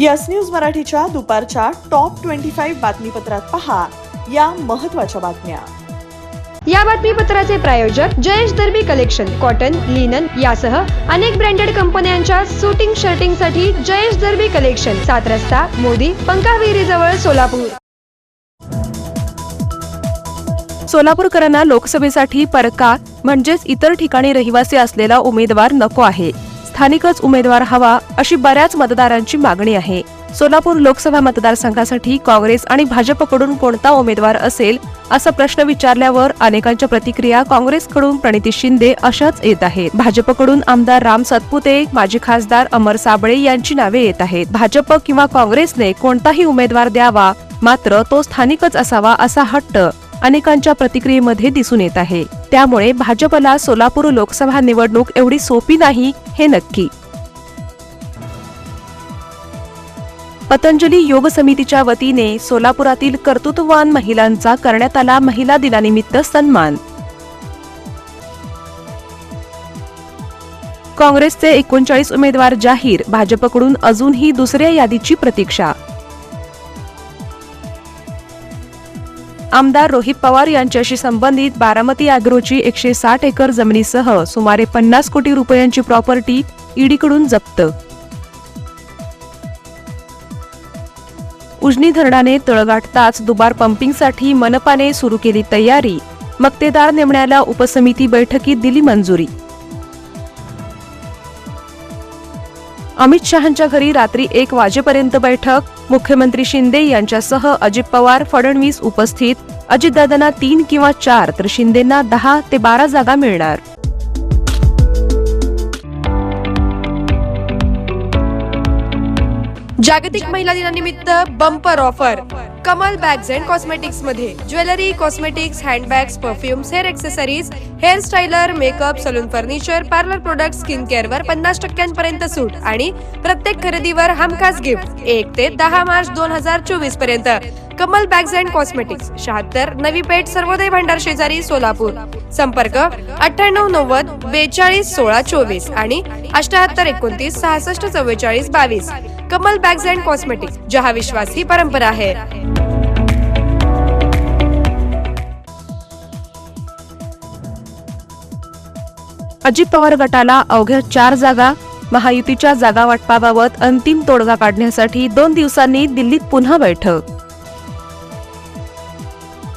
Yes news मराठीच्या दुपारच्या top twenty five बातमीपत्रात पहा या महत्त्वाच्या बातम्या. या बातमीपत्राचे प्रायोजक Jayesh Darbi collection cotton linen यासह अनेक ब्रँडेड कंपन्यांच्या सुटिंग शर्टिंगसाठी जयेश दर्बी कलेक्शन सात रस्ता मोदी पंकाविहिरी जवळ सोलापूर. सोलापूरकरांना लोकसभेसाठी परका म्हणजेच इतर ठिकाणी रहिवासी असलेला उमेदवार नको आहे. स्थानिकच उमेदवार हवा अशी बऱ्याच मतदारांची मागणी आहे. सोलापूर लोकसभा मतदारसंघासाठी काँग्रेस आणि भाजपकडून कोणता उमेदवार असेल असा प्रश्न विचारल्यावर अनेकांच्या प्रतिक्रिया काँग्रेसकडून प्रणिती शिंदे अशाच येत आहेत. भाजपकडून आमदार राम सतपुते माजी खासदार अमर साबळे यांची नावे येत आहेत. भाजप किंवा काँग्रेसने कोणताही उमेदवार द्यावा मात्र तो स्थानिकच असावा असा हट्ट अनेकांच्या प्रतिक्रियेमध्ये दिसून येत आहे. त्यामुळे भाजपला सोलापूर लोकसभा निवडणूक एवढी सोपी नाही हे नक्की. पतंजली योग समितीच्या वतीने सोलापुरातील कर्तृत्ववान महिलांचा करण्यात आला महिला दिनानिमित्त सन्मान. काँग्रेसचे एकोणचाळीस उमेदवार जाहीर भाजपकडून अजूनही दुसऱ्या यादीची प्रतीक्षा. आमदार रोहित पवार यांच्याशी संबंधित बारामती अॅग्रोची एकशे साठ एकर जमिनीसह सुमारे पन्नास कोटी रुपयांची प्रॉपर्टी ईडीकडून जप्त. उजनी धरणाने तळ गाठताच दुबार पंपिंगसाठी मनपाने सुरू केली तयारी. मक्तेदार नेमण्याला उपसमिती बैठकीत दिली मंजुरी. अमित शहांच्या घरी रात्री एक वाजेपर्यंत बैठक. मुख्यमंत्री शिंदे यांच्यासह अजित पवार फडणवीस उपस्थित. अजितदादांना तीन किंवा चार तर शिंदेना दहा ते बारा जागा मिळणार. जागतिक महिला दिनानिमित्त bumper offer Kamal bags and कॉस्मेटिक्समध्ये. Jewellery cosmetics handbags perfumes hair accessories hair styler makeup salon furniture parlour product skin care वर पन्नास टक्क्यांपर्यंत सूट आणि प्रत्येक खरेदीवर हमखास गिफ्ट. एक ते दहा मार्च दोन हजार चोवीसपर्यंत. कमल बॅग्स अँड कॉस्मेटिक्स शहात्तर नवी पेठ सर्वोदय भांडार शेजारी सोलापूर. संपर्क अठ्ठ्याण्णव नव्वद बेचाळीस सोळा चोवीस आणि अठ्याहत्तर एकोणतीस सहासष्ट चव्वेचाळीस बावीस. कमल बॅग्स अँड कॉस्मेटिक्स जहा विश्वास ही परंपरा आहे. अजित पवार गटाला अवघ्या चार जागा महायुतीच्या जागा वाटपाबाबत अंतिम तोडगा काढण्यासाठी दोन दिवसांनी दिल्लीत पुन्हा बैठक.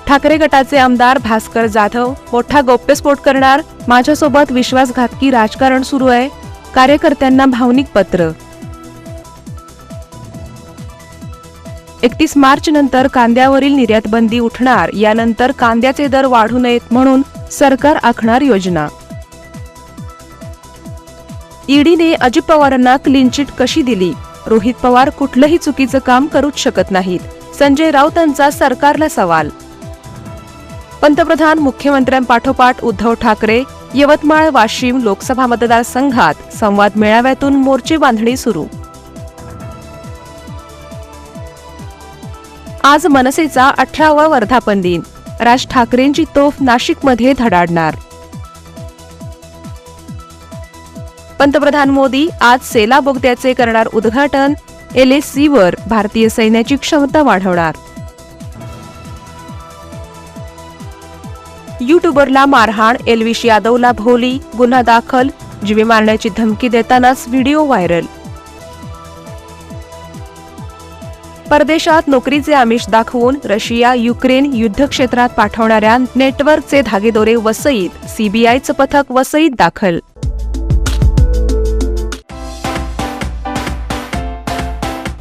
ठाकरे गटाचे आमदार भास्कर जाधव मोठा गौप्यस्फोट करणार माझ्यासोबत विश्वासघातकी राजकारण सुरू आहे कार्यकर्त्यांना भावनिक पत्र. एकतीस मार्च नंतर कांद्यावरील निर्यात बंदी उठणार यानंतर कांद्याचे दर वाढू नयेत म्हणून सरकार आखणार योजना. ईडीने अजित पवारांना क्लीन चिट कशी दिली? रोहित पवार कुठलंही चुकीचं काम करूच शकत नाहीत. संजय राऊतांचा सरकारला सवाल. पंतप्रधान मुख्यमंत्र्यांपाठोपाठ उद्धव ठाकरे यवतमाळ वाशिम लोकसभा मतदारसंघात संवाद मेळाव्यातून मोर्चे बांधणी सुरू. आज मनसेचा अठरावा वर्धापन दिन. राज ठाकरेंची तोफ नाशिकमध्ये धडाडणार. पंतप्रधान मोदी आज सेला बोगद्याचे करणार उद्घाटन एल एस सीवर भारतीय सैन्याची क्षमता वाढवणार. युट्यूबरला मारहाण एलविश यादवला भोली गुन्हा दाखल जीवे मारण्याची धमकी देतानाच व्हिडिओ व्हायरल. परदेशात नोकरीचे आमिष दाखवून रशिया युक्रेन युद्धक्षेत्रात पाठवणाऱ्या नेटवर्कचे धागेदोरे वसईत सीबीआयचं पथक वसईत दाखल.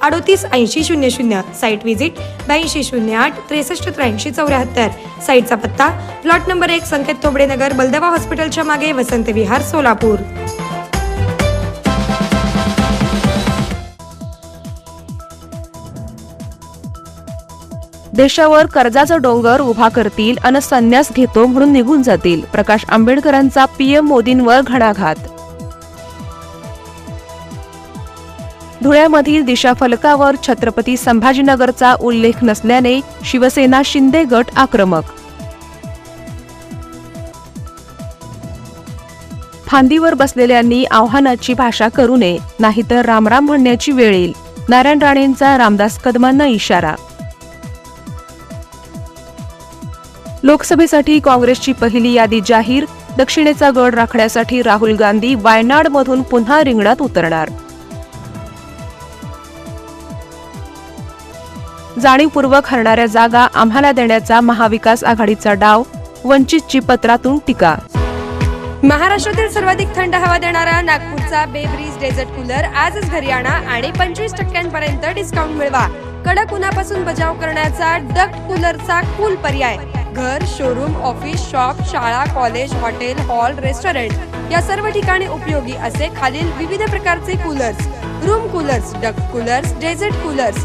अडोतीस ऐंशी शून्य शून्य साईट व्हिजिट ब्याऐंशी शून्य आठ त्रेसष्ट त्र्याऐंशी चौऱ्याहत्तर. साईटचा पत्ता प्लॉट नंबर एक संकेत तोबडे नगर बलदवा हॉस्पिटलच्या मागे वसंत विहार सोलापूर. देशावर कर्जाचा डोंगर उभा करतील अन संन्यास घेतो म्हणून निघून जातील. प्रकाश आंबेडकरांचा पीएम मोदींवर घणाघात. धुळ्यामधील दिशा फलकावर छत्रपती संभाजीनगरचा उल्लेख नसल्याने शिवसेना शिंदे गट आक्रमक. फांदीवर बसलेल्यांनी आव्हानाची भाषा करू नये नाहीतर रामराम म्हणण्याची वेळ येईल. नारायण राणेंचा रामदास कदमांना इशारा. लोकसभेसाठी काँग्रेसची पहिली यादी जाहीर दक्षिणेचा गड राखण्यासाठी राहुल गांधी वायनाडमधून पुन्हा रिंगणात उतरणार. जाणीवपूर्वक हरणाऱ्या जागा आम्हाला देण्याचा महाविकास आघाडीचा डाव वंचितची पत्रातून टीका. महाराष्ट्रातील सर्वाधिक थंड हवा देणारा नागपूरचा बेब्रीज डेझर्ट कूलर आजच घरी आणा आणि पंचवीस टक्क्यांपर्यंत डिस्काउंट मिळवा. कडक उन्हापासून बचाव करण्याचा डक्ट कूलरचा कूल पर्याय. घर शोरूम ऑफिस शॉप शाळा कॉलेज हॉटेल हॉल रेस्टॉरंट या सर्व ठिकाणी उपयोगी असे खालील विविध प्रकारचे coolers. Room coolers duct coolers desert coolers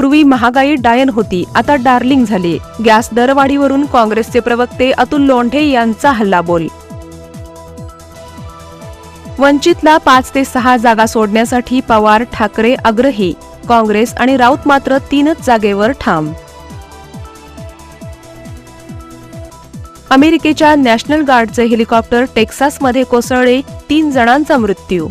पूर्वी महागाई डायन होती. आता डार्लिंग झाली. गॅस दरवाढीवरून काँग्रेसचे प्रवक्ते अतुल लोंढे यांचा हल्लाबोल वंचितला पाच ते सहा जागा सोडण्यासाठी पवार ठाकरे आग्रही. काँग्रेस आणि राऊत मात्र तीनच जागेवर ठाम. अमेरिकेच्या नॅशनल गार्डचे हेलिकॉप्टर टेक्सासमध्ये कोसळले तीन जणांचा मृत्यू.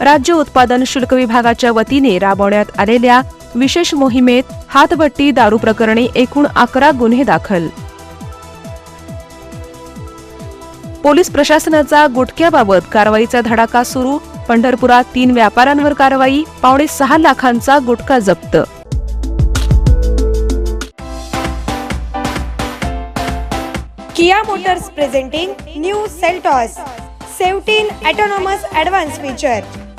राज्य उत्पादन शुल्क विभागाच्या वतीने राबवण्यात आलेल्या विशेष मोहिमेत हातभट्टी दारू प्रकरणी एकूण अकरा गुन्हे दाखल. पोलीस प्रशासनाचा गुटख्याबाबत कारवाईचा धडाका सुरू. पंढरपुरात तीन व्यापाऱ्यांवर कारवाई पावणे सहा लाखांचा गुटखा जप्त. Kia Motors presenting new Seltos 17 autonomous advance feature.